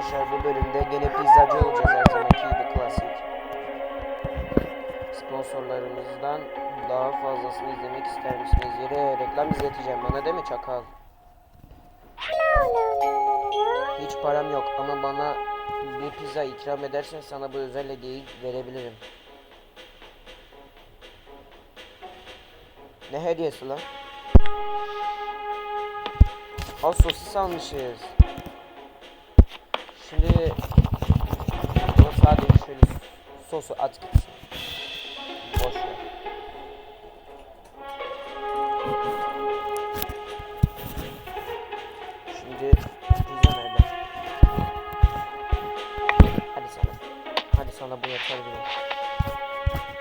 arkadaşlar bu bölümde gene pizzacı olacağız her zamanki gibi klasik. Sponsorlarımızdan daha fazlasını izlemek ister misiniz? Yere reklam izleteceğim bana değil mi çakal? Hiç param yok ama bana bir pizza ikram edersen sana bu özel hediyeyi verebilirim. Ne hediyesi lan? Al sosis almışız. Şimdi bunu sadece şöyle sosu at gitsin. Boş ver. Şimdi pizza nerede? Hadi sana. Hadi sana bu yeter bile.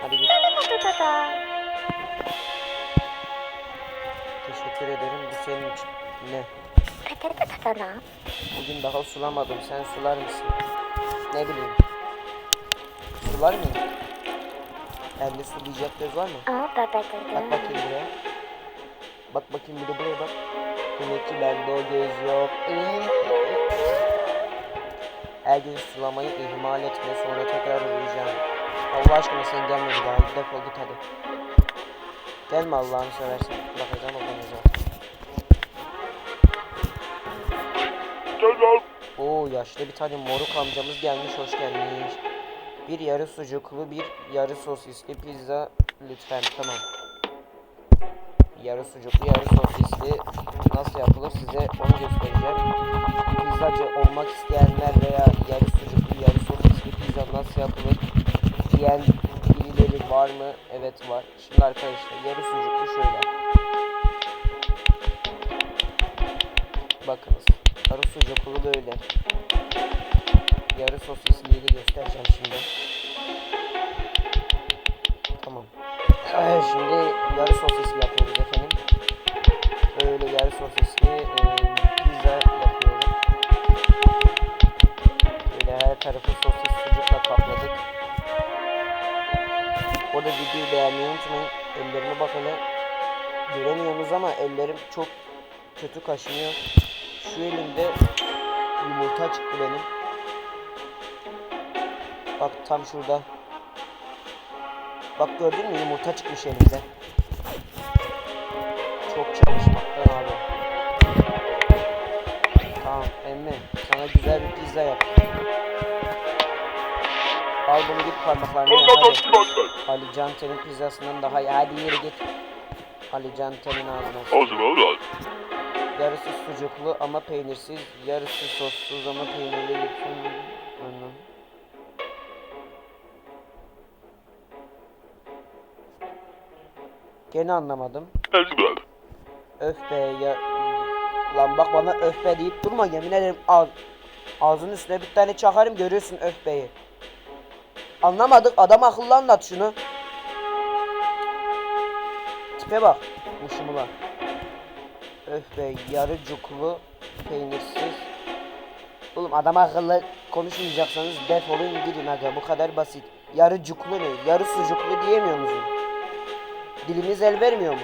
Hadi git. Teşekkür ederim. Bu senin için. Ne? Bugün daha sulamadım. Sen sular mısın? Ne bileyim. Sular mıyım? Elde sulayacak göz var mı? Aa babacığım. Bak bakayım buraya. Bak bakayım bir de buraya bak. Demek ki bende o göz yok. Her gün sulamayı ihmal etme sonra tekrar uyuyacağım. Allah aşkına sen gelme bir daha. Defol git hadi. Gelme Allah'ını seversen. Bakacağım o ablanıza. Yaşlı bir tane moruk amcamız gelmiş hoş gelmiş. Bir yarı sucuklu bir yarı sosisli pizza lütfen tamam. Yarı sucuklu yarı sosisli nasıl yapılır size onu göstereceğim. Pizzacı olmak isteyenler veya yarı sucuklu yarı sosisli pizza nasıl yapılır diyen birileri var mı? Evet var. Şimdi arkadaşlar yarı sucuklu şöyle. Bakınız. Yarı sucuklu böyle. Yarı sosisliyi de göstereceğim şimdi. Tamam. Evet, şimdi yarı sosisli yapıyoruz efendim. Böyle yarı sosisli e, pizza yapıyorum. Böyle her tarafı sosis sucukla kapladık. Orada videoyu beğenmeyi unutmayın. Ellerime bak hele. Göremiyorsunuz ama ellerim çok kötü kaşınıyor. Şu elimde yumurta çıktı benim. Bak tam şurada. Bak gördün mü yumurta çıkmış elimde. Çok çalışmaktan abi. Tamam emmi sana güzel bir pizza yap. Al bunu git parmaklarını ye hadi. Ali Canten'in pizzasından daha iyi. Hadi yürü git. Ali Canten'in ağzına. sıçayım. Yarısı sucuklu ama peynirsiz, yarısı sossuz ama peynirli lütfen. Anlam. Gene anlamadım. Öf be ya. Lan bak bana öf be deyip durma yemin ederim ağz, ağzının üstüne bir tane çakarım görüyorsun öf beyi. Anlamadık adam akıllı anlat şunu. Tipe bak. Muşumula. Öf be yarıcuklu peynirsiz. Oğlum adam akıllı konuşmayacaksanız defolun gidin aga bu kadar basit. Yarıcuklu ne? Yarı sucuklu diyemiyor musun? Dilimiz el vermiyor mu?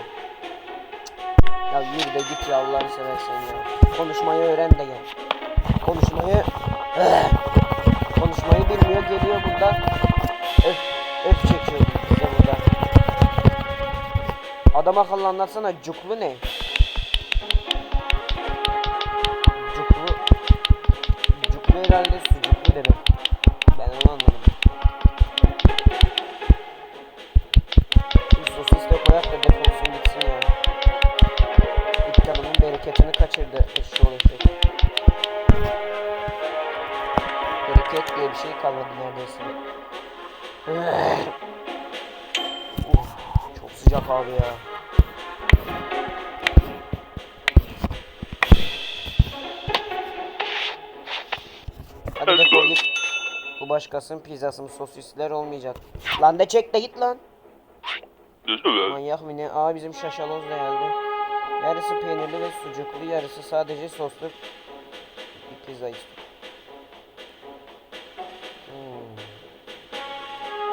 Cık. Ya yürü de git ya Allah'ını seversen ya. Konuşmayı öğren de gel. Konuşmayı... Konuşmayı bilmiyor geliyor bundan. Öf, öf çekiyor bize burada. Adam akıllı anlatsana cuklu ne? Herhalde sucuklu demek. Ben onu anladım. Şu sosis de koyak da defolsun gitsin ya. Dükkanımın bereketini kaçırdı eşşoğlu eşek. Bereket diye bir şey kalmadı neredeyse. Uf, çok sıcak abi ya. Hadi defol git. Bu başkasının pizzası mı sosisler olmayacak. Lan de çek de git lan. Manyak mı ne? Aa bizim şaşaloz da geldi. Yarısı peynirli ve sucuklu, yarısı sadece soslu bir pizza istiyorum. Hmm.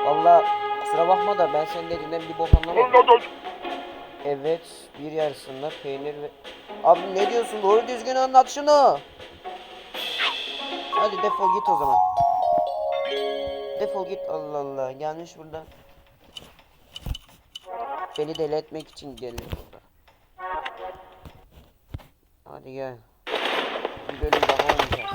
Valla kusura bakma da ben senin dediğinden bir bok anlamadım. Evet, bir yarısında peynir ve... Abi ne diyorsun? Doğru düzgün anlat şunu. Hadi defol git o zaman. Defol git Allah Allah. Gelmiş burada. Beni deli etmek için gelir burada. Hadi gel. Bir bölüm daha oynayacağız.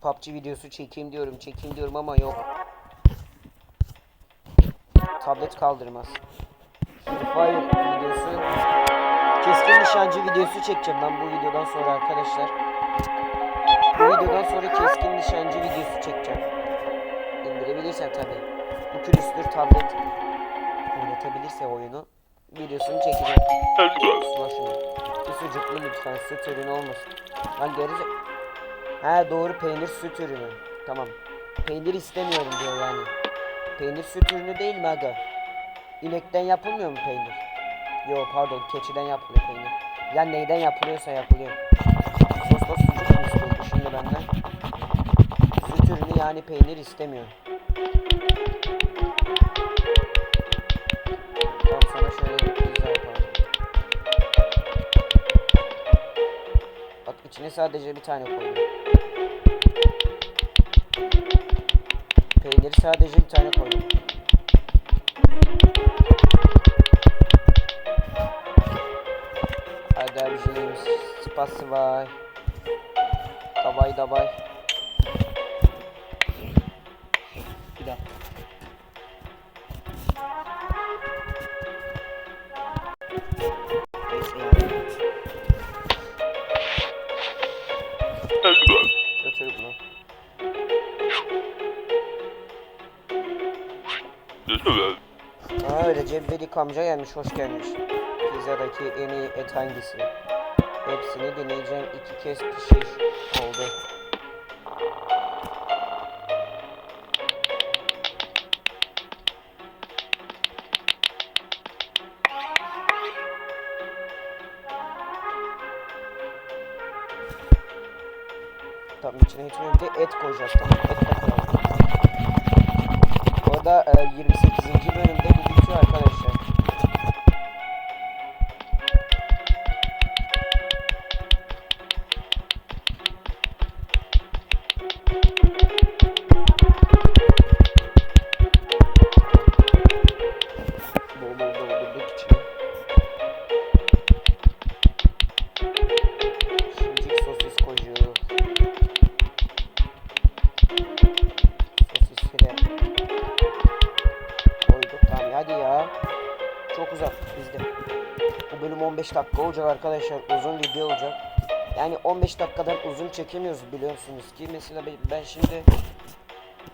PUBG videosu çekeyim diyorum, çekeyim diyorum ama yok. Tablet kaldırmaz. Free Fire videosu nişancı videosu çekeceğim ben bu videodan sonra arkadaşlar. Bu videodan sonra keskin nişancı videosu çekeceğim. İndirebilirsen tabi. Bu külüstür tablet oynatabilirse oyunu videosunu çekeceğim. Sula şunu. Sucuklu lütfen süt ürünü olmasın. Lan gerize... He doğru peynir süt ürünü. Tamam. Peynir istemiyorum diyor yani. Peynir süt ürünü değil mi aga? İnekten yapılmıyor mu peynir? Yo pardon keçiden yapılıyor peynir. Ya neyden yapılıyorsa yapılıyor. Sosla sucuk istiyordu şimdi benden? Süt ürünü yani peynir istemiyor. Tamam sana şöyle bir. Bak içine sadece bir tane koydum. Peyniri sadece bir tane koydum. Spasivay. Davay davay. Bir daha. Götür bunu. Aa öyle Cebbelik amca gelmiş, hoş gelmiş. Pizzadaki en iyi et hangisi? Hepsini deneyeceğim, iki kez pişir oldu. Tamam içine hiç de et koyacağız tamam et koyalım. Orada e, 28. bölümde bu bitiyor arkadaşlar. Bölüm 15 dakika olacak arkadaşlar. Uzun video olacak. Yani 15 dakikadan uzun çekemiyoruz biliyorsunuz ki. Mesela ben- şimdi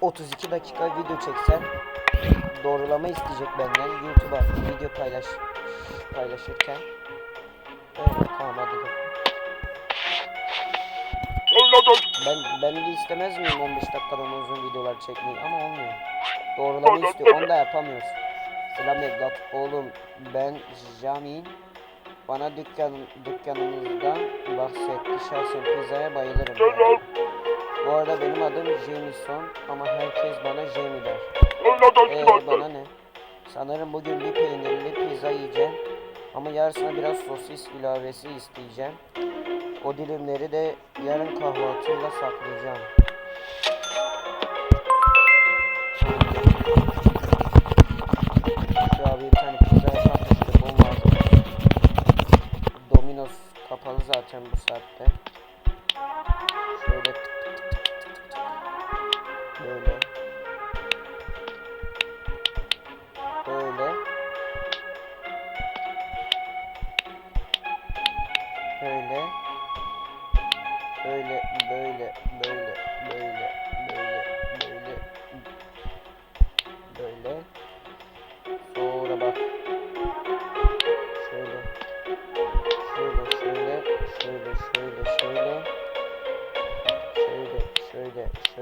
32 dakika video çeksem doğrulama isteyecek benden YouTube'a video paylaş paylaşırken. Evet tamam hadi dur. Ben ben de istemez miyim 15 dakikadan uzun videolar çekmeyi ama olmuyor. Doğrulama istiyor onu da yapamıyoruz. Selam evlat oğlum ben Jamin. Bana dükkan dükkanımızdan bahsetti. Şahsen pizzaya bayılırım. yani. Bu arada benim adım Jamison ama herkes bana Jamie der. Eee bana ne? Sanırım bugün bir peynirli pizza yiyeceğim. Ama yarısına biraz sosis ilavesi isteyeceğim. O dilimleri de yarın kahvaltıyla saklayacağım. Saatte.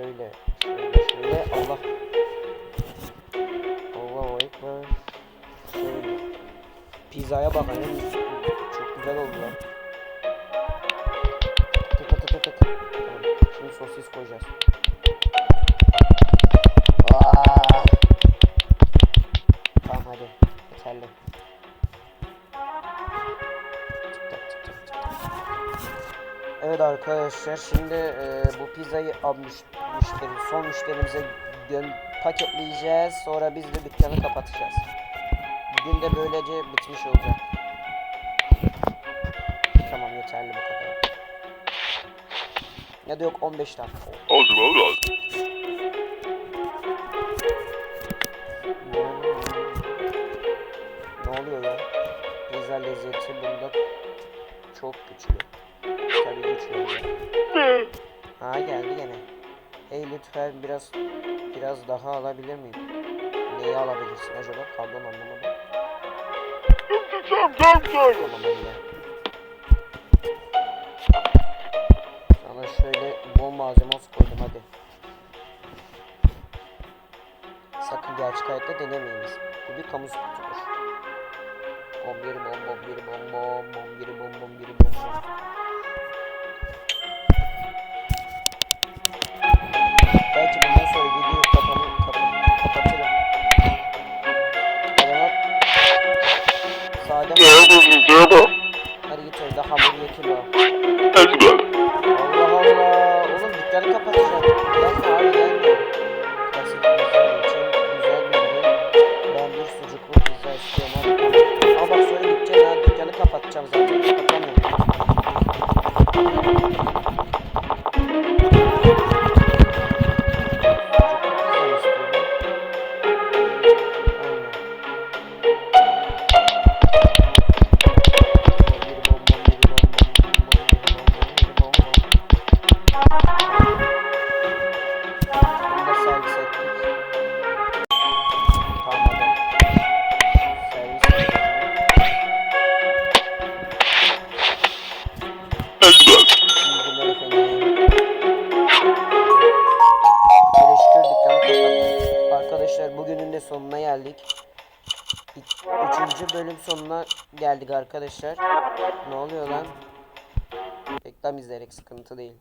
Şöyle, şöyle, şöyle, şöyle. Allah. Allahu Ekber. Pizzaya bak hani çok güzel oldu lan. Tık tık tık tık. Şimdi sosis koyacağız. Tamam hadi. Yeterli. Evet arkadaşlar şimdi e, bu pizzayı almış müşteri, son müşterimize paketleyeceğiz. Sonra biz de dükkanı kapatacağız. Bugün de böylece bitmiş olacak. Tamam yeterli bu kadar. Ya da yok 15 dakika. Ne oluyor ya? Pizza lezzeti bunda çok güçlü. Tabii güçlü. Ha geldi gene. Hey lütfen biraz biraz daha alabilir miyim? Neyi alabilirsin acaba? Pardon anlamadım. Tamam öyle. Sana şöyle bol malzeme koydum hadi. Sakın gerçek hayatta denemeyiniz. Bu bir kamu spotudur. Bom biri bom bom biri bom bom bom biri bom bom biri bom bom. Bye. Sonuna geldik arkadaşlar. Ne oluyor lan? Reklam izleyerek sıkıntı değil.